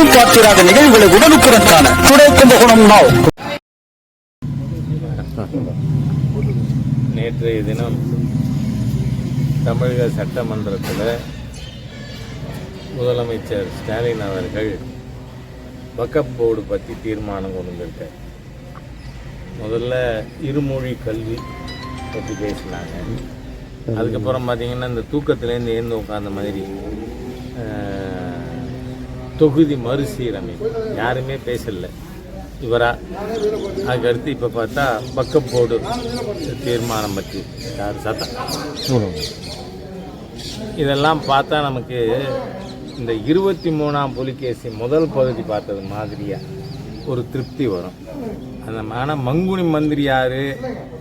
எங்கும் பார்த்திராத நிகழ்வுகளை உடனுக்குடன் காண கும்பகோணம் நாவ். நேற்றைய தினம் தமிழக சட்டமன்றத்தில் முதலமைச்சர் ஸ்டாலின் அவர்கள் வக்கப் போர்டு பற்றி தீர்மானம் கொண்டு வந்திருக்கார் முதல்ல இருமொழி கல்வி பற்றி பேசினாங்க. அதுக்கப்புறம் பார்த்தீங்கன்னா இந்த தூக்கத்துலேருந்து ஏந்து உட்காந்த மாதிரி தொகுதி மறுசீரமைப்பு யாருமே பேசல. இவரா? அதுக்கடுத்து இப்போ பார்த்தா பக்கம் போடு தீர்மானம் பற்றி. யார் சத்தம் இதெல்லாம் பார்த்தா நமக்கு இந்த இருபத்தி மூணாம் புலிகேசி முதல் பகுதி பார்த்தது மாதிரியாக ஒரு திருப்தி வரும். அந்த ஆனால் மங்குனி மந்திரி யார்?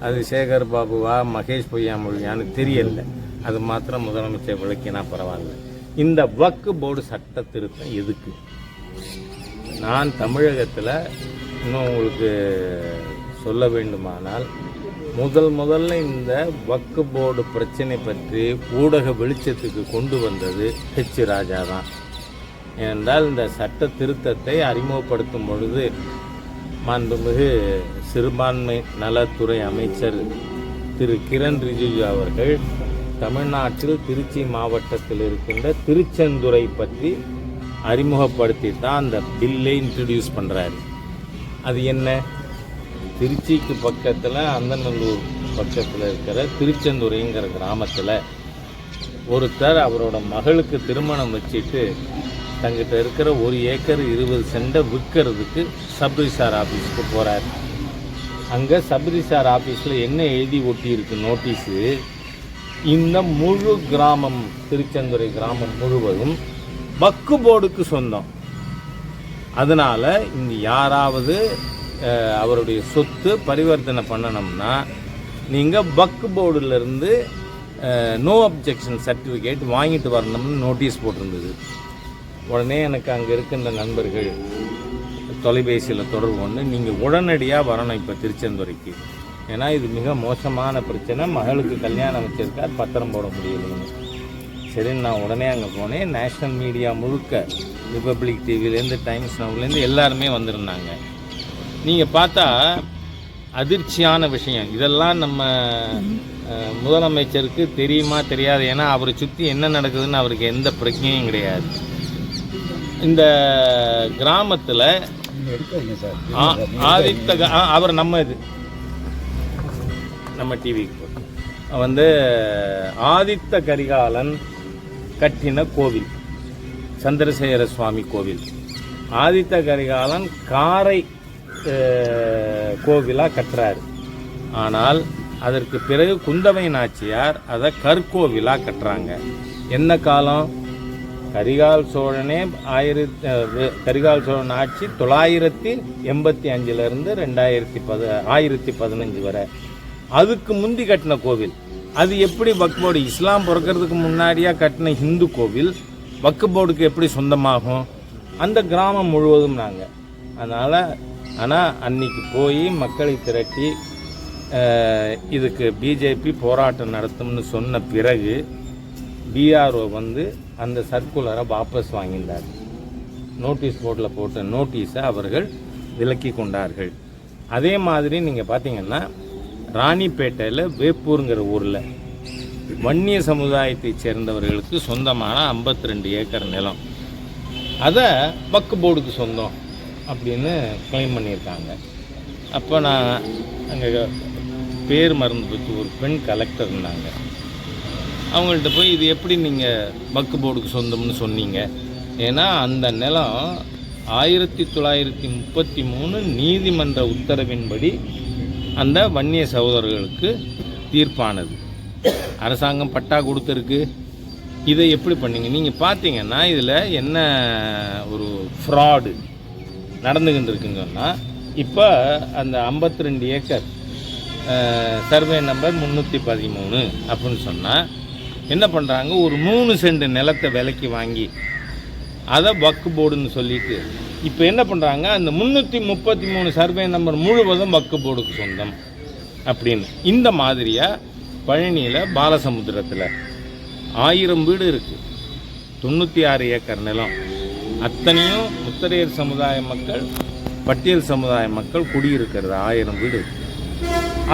அது சேகர் பாபுவா மகேஷ் பொய்யாமொழியான்னு தெரியல. அது மாத்திரம் முதலமைச்சர் விளக்கினா பரவாயில்ல. இந்த வக்கு போர்டு சட்ட திருத்தம் எதுக்கு? நான் தமிழகத்தில் இன்னும் உங்களுக்கு சொல்ல வேண்டுமானால் முதல் முதல்ல இந்த வக்கு போர்டு பிரச்சனை பற்றி ஊடக வெளிச்சத்துக்கு கொண்டு வந்தது ஹெச் ராஜா தான். ஏனென்றால் இந்த சட்ட திருத்தத்தை அறிமுகப்படுத்தும் பொழுது மாண்புமிகு சிறுபான்மை நலத்துறை அமைச்சர் திரு கிரண் ரிஜிஜு அவர்கள் தமிழ்நாட்டில் திருச்சி மாவட்டத்தில் இருக்கின்ற திருச்செந்துறை பற்றி அறிமுகப்படுத்தி தான் அந்த பில்லை இன்ட்ரடியூஸ் பண்ணுறாரு அது என்ன? திருச்சிக்கு பக்கத்தில் அந்தநல்லூர் பக்கத்தில் இருக்கிற திருச்செந்துரைங்கிற கிராமத்தில் ஒருத்தர் அவரோட மகளுக்கு திருமணம் வச்சுட்டு தங்கிட்ட இருக்கிற ஒரு ஏக்கர் இருபது சென்டை விற்கிறதுக்கு சப்ரிசார் ஆஃபீஸுக்கு போகிறார் அங்கே சப்ரிசார் ஆஃபீஸில் என்ன எழுதி ஒட்டி இருக்கு நோட்டீஸு? இந்த முழு கிராமம் திருச்செந்துறை கிராமம் முழுவதும் பக்கு போர்டுக்கு சொந்தம். அதனால் இங்க யாராவது அவருடைய சொத்து பரிவர்த்தனை பண்ணணும்னா நீங்கள் பக்கு போர்டுலேருந்து நோ அப்ஜெக்ஷன் சர்டிஃபிகேட் வாங்கிட்டு வரணும்னு நோட்டீஸ் போட்டிருந்தது. உடனே எனக்கு அங்கே இருக்கின்ற நண்பர்கள் தொலைபேசியில் தொடர்பு கொண்டு நீங்கள் உடனடியாக வரணும் இப்போ திருச்செந்துறைக்கு ஏன்னா இது மிக மோசமான பிரச்சனை. மகளுக்கு கல்யாணம் வச்சிருக்கார் பத்திரம் போட முடியலைன்னு. சரின்னு நான் உடனே அங்கே போனேன். நேஷ்னல் மீடியா முழுக்க ரிப்பப்ளிக் டிவிலேருந்து டைம்ஸ் நவுலேருந்து எல்லாருமே வந்திருந்தாங்க. நீங்கள் பார்த்தா அதிர்ச்சியான விஷயம். இதெல்லாம் நம்ம முதலமைச்சருக்கு தெரியுமா தெரியாது. ஏன்னா அவரை சுற்றி என்ன நடக்குதுன்னு அவருக்கு எந்த பிரச்சனையும் கிடையாது. இந்த கிராமத்தில் ஆதித்த அவர் நம்ம இது நம்ம டிவிக்கு வந்து ஆதித்த கரிகாலன் கட்டின கோவில் சந்திரசேகர சுவாமி கோவில். ஆதித்த கரிகாலன் காரை கோவிலாக கட்டுறாரு. ஆனால் அதற்கு பிறகு குந்தவை நாச்சியார் அதை கற்கோவிலாக கட்டுறாங்க. என்ன காலம்? கரிகால் சோழனே ஆயிரத்தி கரிகால் சோழன் ஆட்சி தொள்ளாயிரத்தி எண்பத்தி அஞ்சுலேருந்து ரெண்டாயிரத்தி பத ஆயிரத்தி பதினஞ்சு வரை. அதுக்கு முந்தி கட்டின கோவில். அது எப்படி வக்ஃப் போர்டு இஸ்லாம் பிறக்கிறதுக்கு முன்னாடியாக கட்டின ஹிந்து கோவில் வக்ஃப் போர்டுக்கு எப்படி சொந்தமாகும்? அந்த கிராமம் முழுவதும் நாங்கள் அதனால் ஆனால் அன்னைக்கு போய் மக்களை திரட்டி இதுக்கு பிஜேபி போராட்டம் நடத்தும்னு சொன்ன பிறகு பிஆர்ஓ வந்து அந்த சர்க்குலரை வாபஸ் வாங்கினார். நோட்டீஸ் போர்டில் போட்ட நோட்டீஸை அவர்கள் விலக்கி கொண்டார்கள். அதே மாதிரி நீங்கள் பார்த்தீங்கன்னா ராணிப்பேட்டையில் வேப்பூருங்கிற ஊரில். வன்னிய சமுதாயத்தைச் சேர்ந்தவர்களுக்கு சொந்தமான 52 ரெண்டு ஏக்கர் நிலம். அதை பக்கு போர்டுக்கு சொந்தம் அப்படின்னு கிளைம் பண்ணியிருக்காங்க. அப்போ நான் அங்கே பேர் மறந்து போச்சு. ஒரு பெண் கலெக்டர் இருந்தாங்க. அவங்கள்ட்ட போய் இது எப்படி நீங்கள் பக்கு போர்டுக்கு சொந்தம்னு சொன்னீங்க? ஏன்னா அந்த நிலம் ஆயிரத்தி தொள்ளாயிரத்தி முப்பத்தி மூணு நீதிமன்ற உத்தரவின்படி அந்த வன்னிய சகோதரர்களுக்கு தீர்ப்பானது. அரசாங்கம் பட்டா கொடுத்துருக்கு. இதை எப்படி பண்ணீங்க? நீங்கள் பார்த்தீங்கன்னா இதில் என்ன ஒரு ஃப்ராடு நடந்துக்கிட்டு இருக்குங்கன்னா சொன்னால் இப்போ அந்த 52 ரெண்டு ஏக்கர் சர்வே நம்பர் முந்நூற்றி பதிமூணு அப்படின்னு சொன்னால் என்ன பண்ணுறாங்க ஒரு மூணு சென்ட் நிலத்தை விலைக்கு வாங்கி அதை வக்கு போர்டுன்னு சொல்லிட்டு இப்போ என்ன பண்ணுறாங்க அந்த முந்நூற்றி முப்பத்தி மூணு சர்வே நம்பர் முழுவதும் வக்கு போர்டுக்கு சொந்தம் அப்படின்னு. இந்த மாதிரியாக பழனியில் பாலசமுத்திரத்தில் ஆயிரம் வீடு இருக்குது தொண்ணூற்றி ஆறு ஏக்கர் நிலம். அத்தனையும் முத்தரையர் சமுதாய மக்கள் பட்டியல் சமுதாய மக்கள் குடியிருக்கிறது. ஆயிரம் வீடு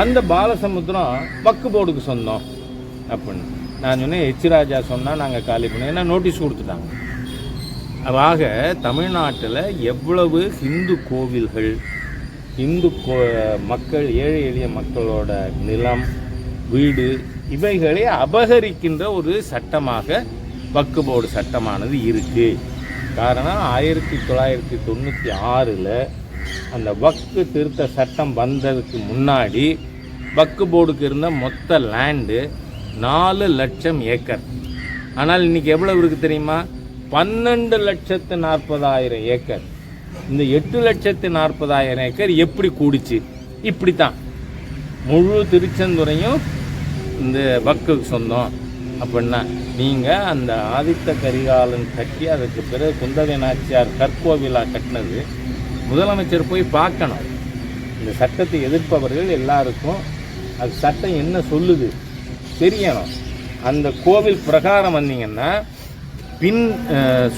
அந்த பாலசமுத்திரம் வக்கு போர்டுக்கு சொந்தம் அப்படின்னு. நான் சொன்னேன் ஹெச் ராஜா சொன்னால் நாங்கள் காலி பண்ணோம். ஏன்னா நோட்டீஸ் கொடுத்துட்டாங்க. ஆக தமிழ்நாட்டில் எவ்வளவு இந்து கோவில்கள் இந்து கோ மக்கள் ஏழை எளிய மக்களோட நிலம் வீடு இவைகளை அபகரிக்கின்ற ஒரு சட்டமாக வக்கு போர்டு சட்டமானது இருக்குது காரணம் ஆயிரத்தி தொள்ளாயிரத்தி தொண்ணூற்றி ஆறில் அந்த வக்கு திருத்த சட்டம் வந்ததுக்கு முன்னாடி வக்கு போர்டுக்கு இருந்த மொத்த லேண்டு நாலு லட்சம் ஏக்கர். ஆனால் இன்னைக்கு எவ்வளவு இருக்குது தெரியுமா? பன்னெண்டு லட்சத்து நாற்பதாயிரம் ஏக்கர். இந்த எட்டு லட்சத்து நாற்பதாயிரம் ஏக்கர் எப்படி கூடிச்சு? இப்படி தான் முழு திருச்செந்துறையும் இந்த பக்குக்கு சொந்தம். அப்படின்னா நீங்கள் அந்த ஆதித்த கரிகாலன் கட்டி அதுக்கு பிறகு குந்தவை நாச்சியார் கற்கோவிலாக கட்டினது முதலமைச்சர் போய் பார்க்கணும். இந்த சட்டத்தை எதிர்ப்பவர்கள் எல்லாருக்கும் அது சட்டம் என்ன சொல்லுது? தெரியணும். அந்த கோவில் பிரகாரம் வந்தீங்கன்னா பின்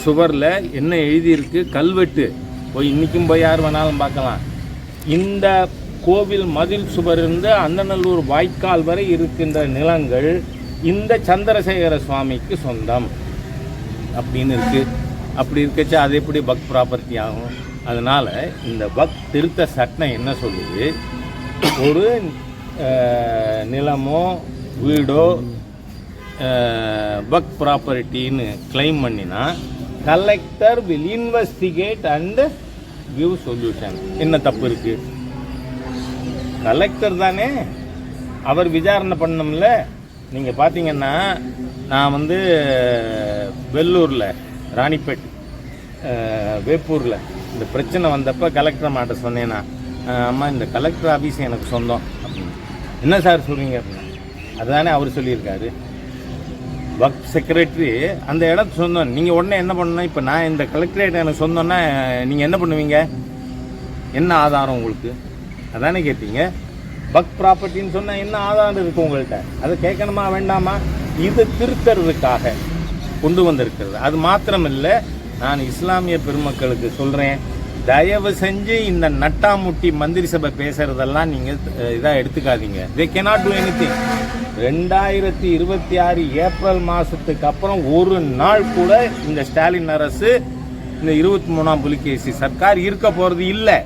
சுவரில் என்ன எழுதியிருக்கு? கல்வெட்டு. போய் இன்றைக்கும் போய் யார் வேணாலும் பார்க்கலாம். இந்த கோவில் மதில் சுவர் அந்தநல்லூர் வாய்க்கால் வரை இருக்கின்ற நிலங்கள் இந்த சந்திரசேகர சுவாமிக்கு சொந்தம். அப்படின்னு இருக்குது அப்படி இருக்கச்சா அது எப்படி பக் ப்ராப்பர்ட்டி ஆகும்? அதனால் இந்த பக் திருத்த சட்டம் என்ன சொல்லுது? ஒரு நிலமோ வீடோ பக் ப்ராப்பர்ட்டின்னு கிளைம் பண்ணினா collector will investigate and give solution என்ன தப்பு இருக்கு? கலெக்டர் தானே? அவர் விசாரணை பண்ணோம்ல நீங்கள் பார்த்தீங்கன்னா நான் வந்து வெள்ளூரில் ராணிப்பேட் வேப்பூரில் இந்த பிரச்சனை வந்தப்போ கலெக்டர் மாட்ட சொன்னேன்னா அம்மா இந்த கலெக்டர் ஆஃபீஸ் எனக்கு சொந்தம். அப்படின்னு. என்ன சார் சொல்கிறீங்க அப்படின்னா அதுதானே அவர் சொல்லியிருக்காரு. ஒர்க் செக்ரட்டரி அந்த இடத்த சொந்தம் நீங்கள் உடனே என்ன பண்ணணும்? இப்போ நான் இந்த கலெக்டரேட் எனக்கு சொந்தம்னா நீங்கள் என்ன பண்ணுவீங்க? என்ன ஆதாரம் உங்களுக்கு? அதானே கேட்டீங்க. பக் ப்ராப்பர்ட்டின்னு சொன்னால் என்ன ஆதாரம் இருக்குது உங்கள்கிட்ட அதை கேட்கணுமா வேண்டாமா? இது திருத்தறதுக்காக கொண்டு வந்திருக்கிறது. அது மாத்திரம் இல்லை நான் இஸ்லாமிய பெருமக்களுக்கு சொல்கிறேன் தயவு செஞ்சு இந்த நட்டாமுட்டி மந்திரி சபை பேசுறதெல்லாம் நீங்கள் இதாக எடுத்துக்காதீங்க. They cannot do anything ரெண்டாயிரத்தி இருபத்தி ஆறு ஏப்ரல் மாதத்துக்கு அப்புறம் ஒரு நாள் கூட இந்த ஸ்டாலின் அரசு இந்த இருபத்தி மூணாம் புலிகேசி சர்க்கார் இருக்க போகிறது இல்லை.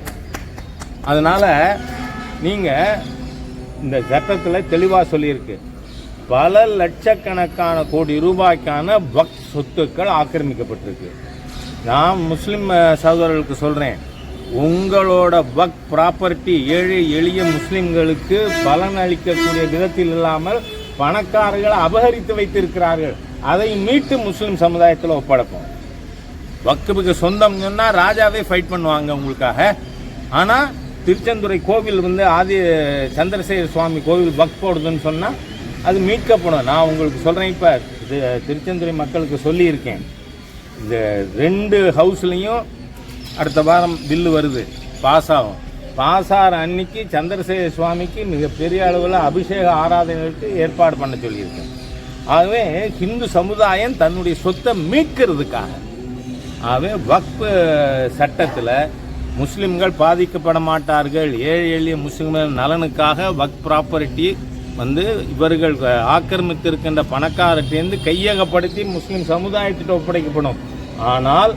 அதனால நீங்கள் இந்த சட்டத்தில் தெளிவாக சொல்லியிருக்கு. பல லட்சக்கணக்கான கோடி ரூபாய்க்கான வக் சொத்துக்கள் ஆக்கிரமிக்கப்பட்டிருக்கு. நான் முஸ்லீம் சகோதரர்களுக்கு சொல்கிறேன் உங்களோட வக் ப்ராப்பர்ட்டி ஏழை எளிய முஸ்லிம்களுக்கு பலன் அளிக்கக்கூடிய விதத்தில் இல்லாமல் பணக்காரர்கள் அபகரித்து வைத்திருக்கிறார்கள். அதை மீட்டு முஸ்லீம் சமுதாயத்தில் ஒப்படைப்போம். வக்குப்புக்கு சொந்தம் சொன்னால் ராஜாவே ஃபைட் பண்ணுவாங்க உங்களுக்காக. ஆனால் திருச்செந்துறை கோவில் வந்து ஆதி சந்திரசேகர சுவாமி கோவில் வக் போடுதுன்னு சொன்னால் அது மீட்கப்படும். நான் உங்களுக்கு சொல்கிறேன் இப்போ இது திருச்செந்துறை மக்களுக்கு சொல்லியிருக்கேன். இந்த ரெண்டு ஹவுஸ்லேயும் அடுத்த வாரம் பில்லு வருது. பாஸ் ஆகும். பாஸ் ஆகிற அன்னைக்கு சந்திரசேகர சுவாமிக்கு மிகப்பெரிய அளவில் அபிஷேக ஆராதனைகளுக்கு ஏற்பாடு பண்ண சொல்லியிருக்கேன். ஆகவே ஹிந்து சமுதாயம் தன்னுடைய சொத்தை மீட்கிறதுக்காக ஆகவே வக்ஃபு சட்டத்தில் முஸ்லீம்கள் பாதிக்கப்பட மாட்டார்கள். ஏழை எளிய முஸ்லீம்கள் நலனுக்காக வக் ப்ராப்பர்ட்டி வந்து இவர்கள் ஆக்கிரமித்திருக்கின்ற பணக்காரர்கிட்டேருந்து கையகப்படுத்தி முஸ்லீம் சமுதாயத்திட்ட ஒப்படைக்கப்படும். ஆனால்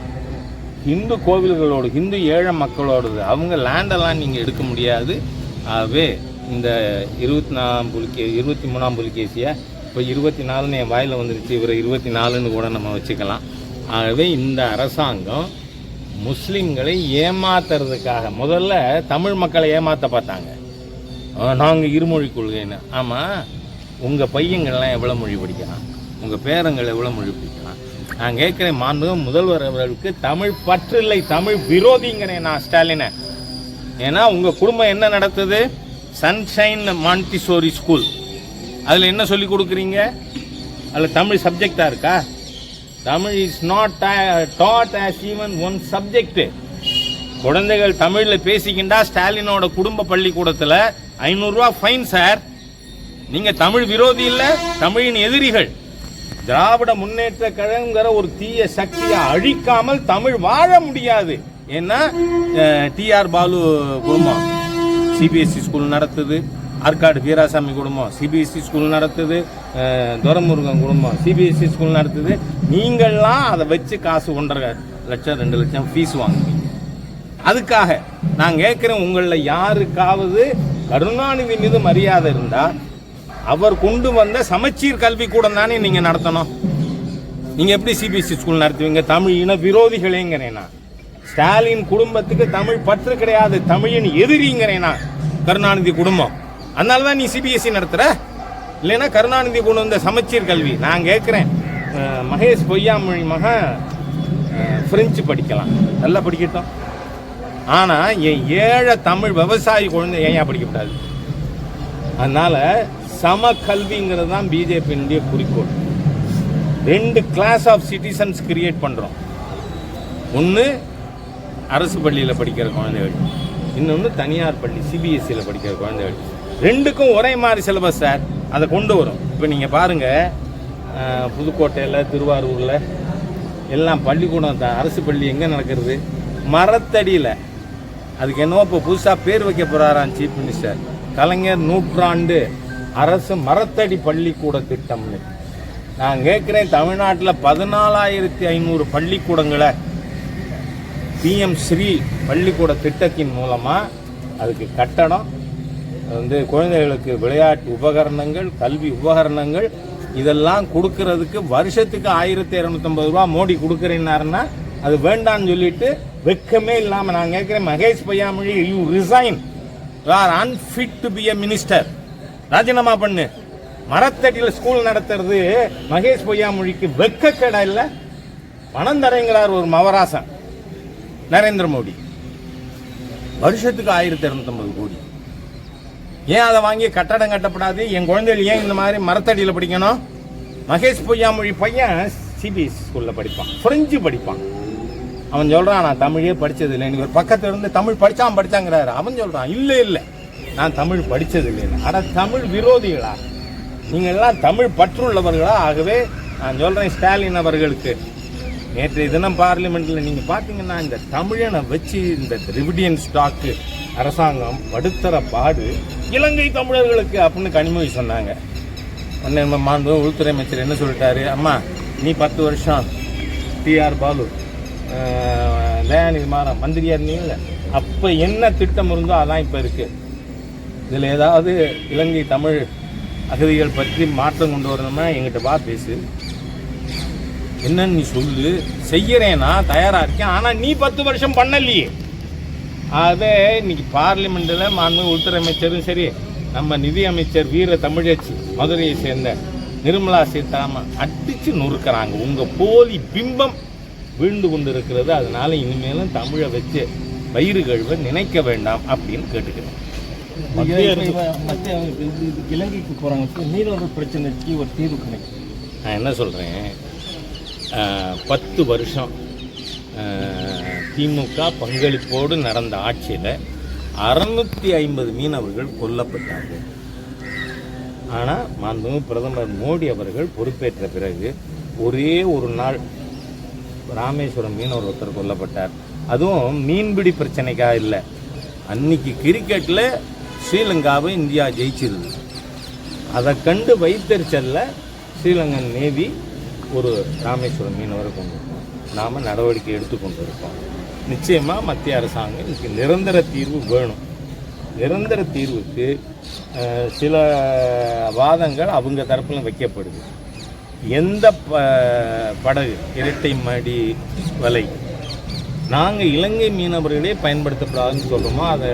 ஹிந்து கோவில்களோடு ஹிந்து ஏழை மக்களோடது அவங்க லேண்டெல்லாம் நீங்கள் எடுக்க முடியாது. ஆகவே இந்த இருபத்தி நாலாம் புலிகே இருபத்தி மூணாம் புலிகேசியை இப்போ இருபத்தி நாலுன்னு என் வாயில் வந்துருச்சு இவரை இருபத்தி நாலுன்னு கூட நம்ம வச்சுக்கலாம். ஆகவே இந்த அரசாங்கம் முஸ்லீம்களை ஏமாத்துறதுக்காக முதல்ல தமிழ் மக்களை ஏமாற்ற பார்த்தாங்க. நாங்கள் இருமொழி கொள்கைன்னு. ஆமாம் உங்கள் பையங்கள்லாம் எவ்வளோ மொழி படிக்கிறான்? உங்கள் பேரங்கள் எவ்வளோ மொழி படிக்கிறான்? நான் கேட்குறேன் மாண்பு முதல்வர் அவர்களுக்கு தமிழ் பற்று இல்லை தமிழ் விரோதிங்கிறேன் நான் ஸ்டாலினை. ஏன்னா உங்கள் குடும்பம் என்ன நடத்துது? சன்ஷைன் மாண்டிசோரி ஸ்கூல் அதில் என்ன சொல்லி கொடுக்குறீங்க? அதில் தமிழ் சப்ஜெக்டாக இருக்கா? Tamil is not that as even one subject குழந்தைகள் தமிழில் பேசிக்கிண்டா ஸ்டாலினோட குடும்ப பள்ளிக்கூடத்தில் ஐநூறுரூவா ஃபைன் சார் நீங்கள் தமிழ் விரோதி இல்லை தமிழின் எதிரிகள். திராவிட முன்னேற்ற கழகங்கிற ஒரு தீய சக்தியை அழிக்காமல் தமிழ் வாழ முடியாது. ஏன்னா டிஆர் பாலு குடும்பம். சிபிஎஸ்சி ஸ்கூல் நடத்துது. ஆற்காடு வீராசாமி குடும்பம். சிபிஎஸ்சி ஸ்கூல் நடத்துது. துரமுருகன் குடும்பம். சிபிஎஸ்சி ஸ்கூல் நடத்துது. நீங்கள்லாம் அதை வச்சு காசு ஒன்றரை லட்சம் ரெண்டு லட்சம் ஃபீஸ் வாங்குவீங்க. அதுக்காக நான் கேட்குறேன் உங்களில் யாருக்காவது கருணாநிதி மீது மரியாதை இருந்தால் அவர் கொண்டு வந்த சமச்சீர் கல்வி கூட தானே நீங்க நடத்தணும். நீங்க எப்படி சிபிஎஸ்சி ஸ்கூல் நடத்துவீங்க? தமிழ் இன விரோதிகளேங்கிறேனா ஸ்டாலின் குடும்பத்துக்கு தமிழ் பற்று கிடையாது தமிழின் எதிரிங்கிறேனா கருணாநிதி குடும்பம். அதனால தான் நீ சிபிஎஸ்சி நடத்துற? இல்லைன்னா கருணாநிதி கொண்டு வந்த சமச்சீர் கல்வி. நான் கேட்குறேன். மகேஷ் பொய்யாமொழி மகன் ஃப்ரெஞ்சு பிரெஞ்சு படிக்கலாம். நல்லா படிக்கட்டும். ஆனால் என் ஏழை தமிழ் விவசாயி குழந்தை ஏன் படிக்கக்கூடாது? அதனால சம கல்விங்கிறது தான் பிஜேபியினுடைய குறிக்கோள். ரெண்டு கிளாஸ் ஆஃப் சிட்டிசன்ஸ் கிரியேட் பண்ணுறோம் ஒன்று அரசு பள்ளியில் படிக்கிற குழந்தைகள். இன்னொன்று தனியார் பள்ளி சிபிஎஸ்சியில் படிக்கிற குழந்தைகள். ரெண்டுக்கும் ஒரே மாதிரி சிலபஸ் சார் அதை கொண்டு வரும். இப்போ நீங்கள் பாருங்கள் புதுக்கோட்டையில் திருவாரூரில் எல்லாம் பள்ளிக்கூடம் தான் அரசு பள்ளி எங்கே நடக்கிறது? மரத்தடியில். அதுக்கு என்னவோ இப்போ புதுசாக பேர் வைக்க போகிறாராம் சீஃப் மினிஸ்டர் கலைஞர் நூற்றாண்டு. அரசு மரத்தடி பள்ளிக்கூட திட்டம்னு. நான் கேட்குறேன் தமிழ்நாட்டில் பதினாலாயிரத்தி ஐநூறு பள்ளிக்கூடங்களை பிஎம் ஸ்ரீ பள்ளிக்கூட திட்டத்தின் மூலமாக அதுக்கு கட்டணம் வந்து குழந்தைகளுக்கு விளையாட்டு உபகரணங்கள் கல்வி உபகரணங்கள் இதெல்லாம் கொடுக்கறதுக்கு வருஷத்துக்கு ஆயிரத்தி இரநூத்தம்பது ரூபா மோடி கொடுக்குறேன்னாருன்னா அது வேண்டான்னு சொல்லிட்டு வெக்கமே இல்லாமல் நான் கேட்குறேன் Mahesh Poyyamozhi you resign are unfit to be a minister ராஜினாமா பண்ணு. மரத்தடியில் ஸ்கூல் நடத்துறது மகேஷ் பொய்யாமொழிக்கு வெக்கக்கடை இல்லை? பணம் தரேங்கிறார் ஒரு மவராசன் நரேந்திர மோடி. வருஷத்துக்கு ஆயிரத்தி இரநூத்தம்பது கோடி. ஏன் அதை வாங்கி கட்டடம் கட்டப்படாது? என் குழந்தைகள் ஏன் இந்த மாதிரி மரத்தடியில் படிக்கணும்? மகேஷ் பொய்யாமொழி பையன் சிபிஎஸ்சி ஸ்கூலில் படிப்பான். ஃப்ரெஞ்சு படிப்பான். அவன் சொல்கிறான் நான் தமிழே படித்ததில்லை எனக்கு ஒரு பக்கத்தில் இருந்து தமிழ் படித்தான் படித்தாங்கிறாரு அவன் சொல்கிறான் இல்லை இல்லை. நான் தமிழ் படித்தது இல்லைன்னு ஆனால் தமிழ் விரோதிகளா? நீங்கள்லாம் தமிழ் பற்றுள்ளவர்களா? ஆகவே நான் சொல்கிறேன் ஸ்டாலின் அவர்களுக்கு. நேற்றைய தினம் பார்லிமெண்ட்டில் நீங்கள் பார்த்தீங்கன்னா இந்த தமிழனை வச்சு இந்த திரிவிடியன் ஸ்டாக்கு அரசாங்கம் படுத்துற பாடு இலங்கை தமிழர்களுக்கு அப்படின்னு கனிமொழி சொன்னாங்க. ஒன்று நம்ம மாண்பு உள்துறை அமைச்சர் என்ன சொல்லிட்டாரு? அம்மா நீ பத்து வருஷம் டிஆர் பாலு அஹ், தயாநிதி மாறன் மந்திரியா இருந்தீங்கல்ல அப்போ என்ன திட்டம் இருந்தோ அதான் இப்போ இருக்குது இதில் ஏதாவது இலங்கை தமிழ் அகதிகள் பற்றி மாற்றம் கொண்டு வரணும்னா எங்கிட்ட வா பேசு. என்னன்னு நீ சொல்லு. செய்யறேனா? தயாராக இருக்கேன். ஆனால் நீ பத்து வருஷம் பண்ணலையே. அதே இன்னைக்கு பார்லிமெண்ட்டில் மாண்பு உள்துறை அமைச்சரும் சரி நம்ம நிதி அமைச்சர் வீர தமிழச்சி மதுரையை சேர்ந்த நிர்மலா சீதாராமன் அடித்து நொறுக்கிறாங்க. உங்கள் போலி பிம்பம் வீழ்ந்து கொண்டு இருக்கிறது அதனால இனிமேலும் தமிழை வச்சு வயிறு கழுவ நினைக்க வேண்டாம் அப்படின்னு கேட்டுக்கிறேன். மத்திய இலங்கைக்கு போறாங்க. மீனவர் பிரச்சனைக்கு ஒரு தீர்வு கிடைக்கும். நான் என்ன சொல்கிறேன் பத்து வருஷம் திமுக பங்களிப்போடு நடந்த ஆட்சியில் அறுநூத்தி ஐம்பது மீனவர்கள் கொல்லப்பட்டார்கள். ஆனால் மாண்புமிகு பிரதமர் மோடி அவர்கள் பொறுப்பேற்ற பிறகு ஒரே ஒரு நாள் ராமேஸ்வரம் மீனவர் ஒருத்தர் கொல்லப்பட்டார். அதுவும் மீன்பிடி பிரச்சனைக்காக இல்லை. அன்னைக்கு கிரிக்கெட்டில் ஸ்ரீலங்காவை இந்தியா ஜெயிச்சிருது. அதை கண்டு வைத்தறிச்சல்ல ஸ்ரீலங்கன் நேவி ஒரு ராமேஸ்வரம் மீனவரை கொண்டு நாம் நடவடிக்கை எடுத்துக்கொண்டு இருக்கோம் நிச்சயமாக மத்திய அரசாங்கம் இதுக்கு நிரந்தர தீர்வு வேணும். நிரந்தர தீர்வுக்கு சில வாதங்கள் அவங்க தரப்பில் வைக்கப்படுது. எந்த ப படகு இரட்டை மடி வலை நாங்கள் இலங்கை மீனவர்களே பயன்படுத்தப்படாதுன்னு சொல்கிறோமோ அதை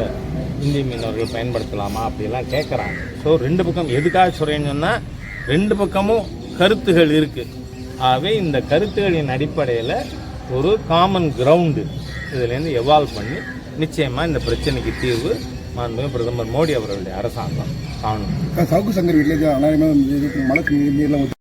இந்திய மீனவர்கள் பயன்படுத்தலாமா அப்படிலாம் கேட்குறாங்க ஸோ ரெண்டு பக்கம் எதுக்காக சொல்கிறேன்னு சொன்னால் ரெண்டு பக்கமும் கருத்துகள் இருக்குது ஆகவே இந்த கருத்துகளின் அடிப்படையில் ஒரு காமன் கிரவுண்டு இதுலேருந்து எவால்வ் பண்ணி நிச்சயமாக இந்த பிரச்சனைக்கு தீர்வு மாண்புமிகு பிரதமர் மோடி அவர்களுடைய அரசாங்கம் காணும். சவுக்கு சங்கர் வீட்டில் அனாயமாக மழை நீர்லாம்